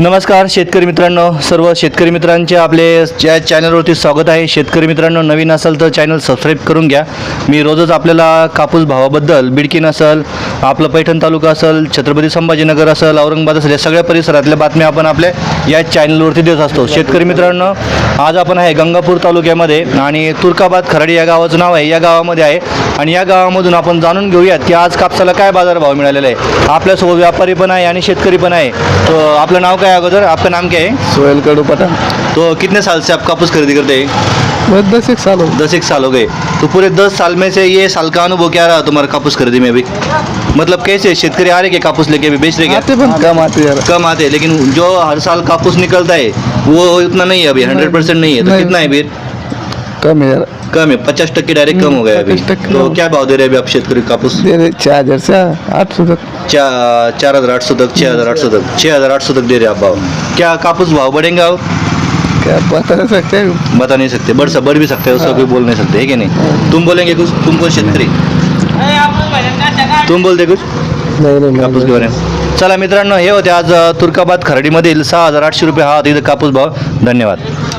नमस्कार शेतकरी मित्रांनो. सर्व शेतकरी मित्रांचे आपले या चॅनलवरती स्वागत आहे. शेतकरी मित्रांनो नवीन असेल तर चॅनल सबस्क्राईब करून घ्या. मी रोजच आपल्याला कापूस भावाबद्दल बिडकीन असेल आपलं पैठण तालुका असेल छत्रपती संभाजीनगर असेल औरंगाबाद असेल या सगळ्या परिसरातल्या बातम्या आपण आपल्या या चॅनलवरती देत असतो. शेतकरी मित्रांनो आज आपण आहे गंगापूर तालुक्यामध्ये आणि तुर्काबाद खराडी या गावाचं नाव आहे. या गावामध्ये आहे आणि या गावामधून आपण जाणून घेऊयात की आज कापसाला काय बाजारभाव मिळालेला आहे. आपल्यासोबत व्यापारी पण आहे आणि शेतकरी पण आहे. आपलं नाव काय है अगोदर आपका नाम क्या है? सोहेल कडू पठान तो कितने साल से आप कापूस खरीदी करते हैं? बस दस एक साल हो दस एक साल हो गए। तो पूरे दस साल में से ये साल का अनुभव क्या रहा तुम्हारा कापूस खरीदी में अभी? मतलब कैसे? शेतकरी आ रहे क्या कापूस लेके अभी? बेच रहे क्या? आते कम आते यार कम आते लेकिन जो हर साल कापूस निकलता है वो इतना नहीं है अभी हंड्रेड परसेंट नहीं है तो कितना है फिर? कम है यार कम है पचास टक्के डायरेक्ट कम हो गया अभी 50% तो। क्या भाव दे रहे हैं अभी आप शेतकरी कापूस दे रहे चार हजार से आठ सौ तक चार चार हज़ार आठ सौ तक छः हज़ार आठ सौ तक छः हज़ार आठ सौ तक दे रहे हैं आप भाव क्या कापूस भाव बढ़ेगा और क्या बता नहीं सकते हैं बता नहीं सकते बढ़ बढ़ भी सकते हैं उसका हाँ। कोई बोल नहीं सकते है कि नहीं तुम बोलेंगे कुछ तुम कौन शेतकरी तुम बोलते कुछ नाही नाही कापूस घेऊन चला मित्रांनो हे होते आज तुर्काबाद खरडीमधील सहा हजार आठशे रुपये हा इथं कापूस भाव धन्यवाद